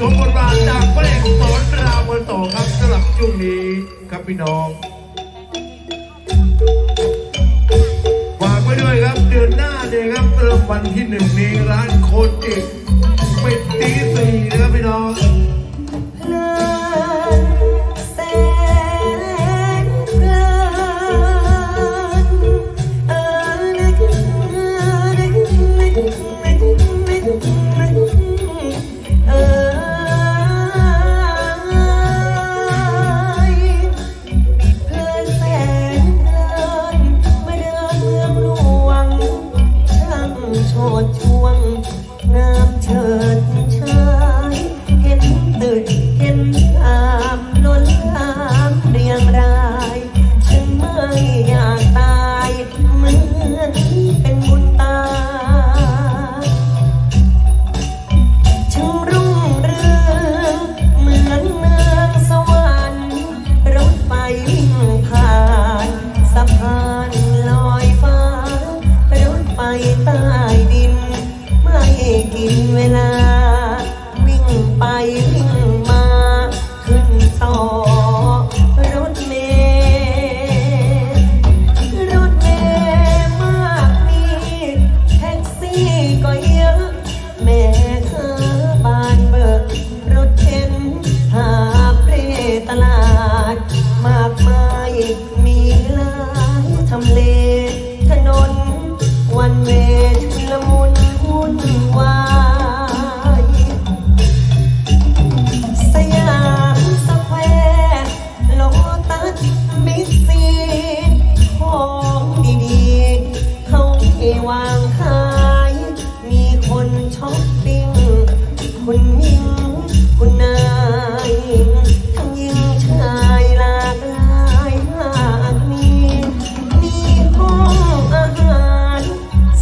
สมบทบาทจากพระเอกสอนรามเมืองต่อครับสำหรับช่วงนี้ครับพี่น้องฝากไว้ด้วยครับเดือนหน้าเนี่ยครับเริ่มวันที่หนึ่งนี้ร้านโคจิปิดตีสี่นะครับพี่น้อง โชดช่วงงามเฉิดชาย เห็นตื่นเห็นอามล้นลา เวลา เขาให้วางขาย มีคนช้อปปิ้งคุณยิงคุณนายทั้งหญิงชายหลากหลายมากมีมีห้องอาหาร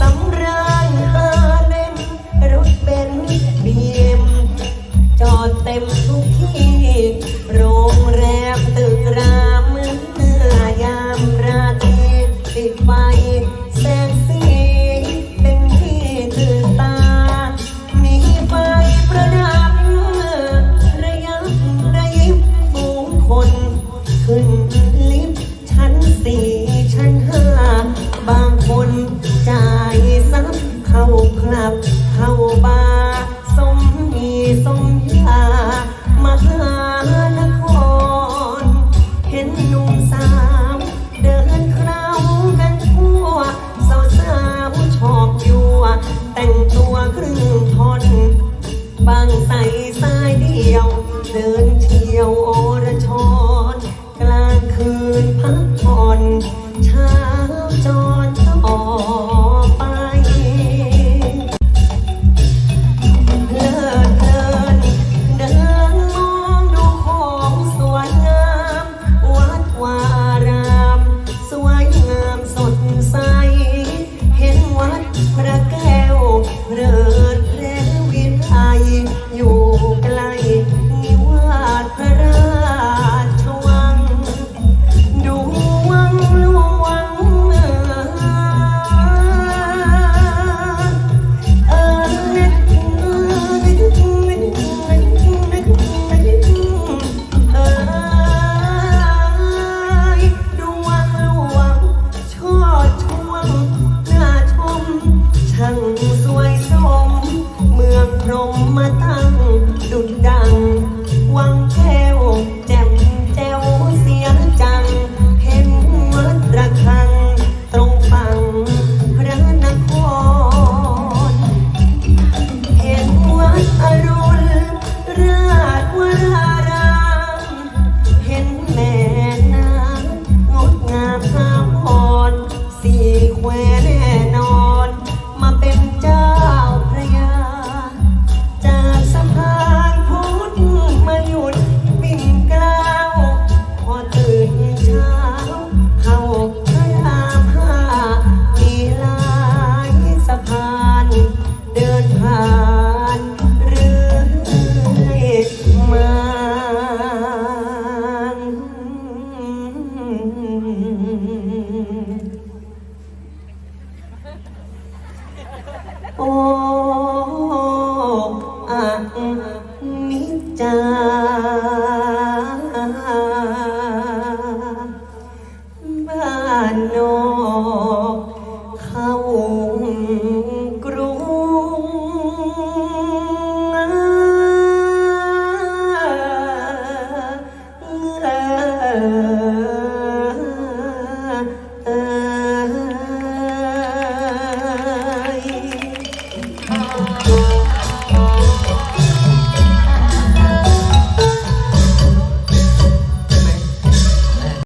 สำราญหาเล่มรถเป็นบีเอ็มจอดเต็มทุกที่ โรงแรมตึกรา ใส่สายเดียว เดินเที่ยวโอรชอ amar.